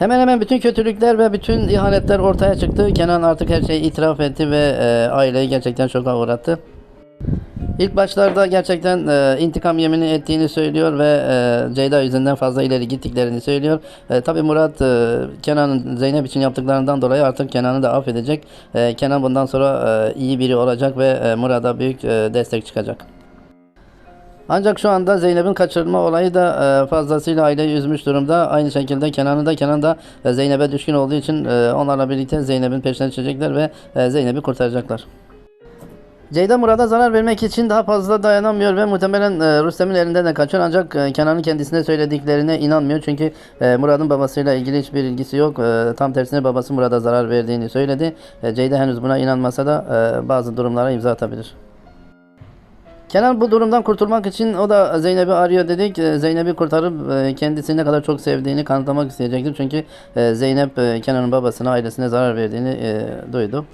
Hemen hemen bütün kötülükler ve bütün ihanetler ortaya çıktı. Kenan artık her şeyi itiraf etti ve e, aileyi gerçekten şoka uğrattı. İlk başlarda gerçekten e, intikam yemini ettiğini söylüyor ve e, Ceyda yüzünden fazla ileri gittiklerini söylüyor. E, Tabi Murat e, Kenan'ın Zeynep için yaptıklarından dolayı artık Kenan'ı da affedecek. E, Kenan bundan sonra e, iyi biri olacak ve e, Murat'a büyük e, destek çıkacak. Ancak şu anda Zeynep'in kaçırılma olayı da e, fazlasıyla aileyi üzmüş durumda. Aynı şekilde Kenan'ı da Kenan da e, Zeynep'e düşkün olduğu için e, onlarla birlikte Zeynep'in peşine düşecekler ve e, Zeynep'i kurtaracaklar. Ceyda Murat'a zarar vermek için daha fazla dayanamıyor ve muhtemelen e, Rüstem'in elinden de kaçıyor ancak e, Kenan'ın kendisine söylediklerine inanmıyor çünkü e, Murat'ın babasıyla ilgili hiçbir ilgisi yok. E, tam tersine babası Murat'a zarar verdiğini söyledi. E, Ceyda henüz buna inanmasa da e, bazı durumlara imza atabilir. Kenan bu durumdan kurtulmak için o da Zeynep'i arıyor dedik. E, Zeynep'i kurtarıp e, kendisini ne kadar çok sevdiğini kanıtlamak isteyecektir. Çünkü e, Zeynep e, Kenan'ın babasına ailesine zarar verdiğini duydu.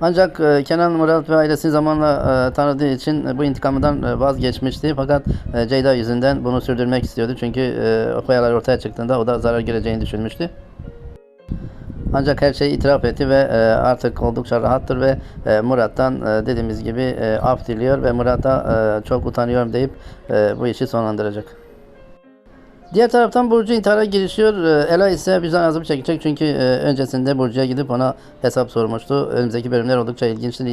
Ancak Kenan Murat ve ailesini zamanla tanıdığı için bu intikamından vazgeçmişti. Fakat Ceyda yüzünden bunu sürdürmek istiyordu. Çünkü o ortaya çıktığında o da zarar göreceğini düşünmüştü. Ancak her şeyi itiraf etti ve e, artık oldukça rahattır ve e, Murat'tan e, dediğimiz gibi e, af diliyor ve Murat'a e, çok utanıyorum deyip e, bu işi sonlandıracak. Diğer taraftan Burcu intihara girişiyor. E, Ela ise vicdan azabı çekecek çünkü e, öncesinde Burcu'ya gidip ona hesap sormuştu. Önümüzdeki bölümler oldukça ilginçti.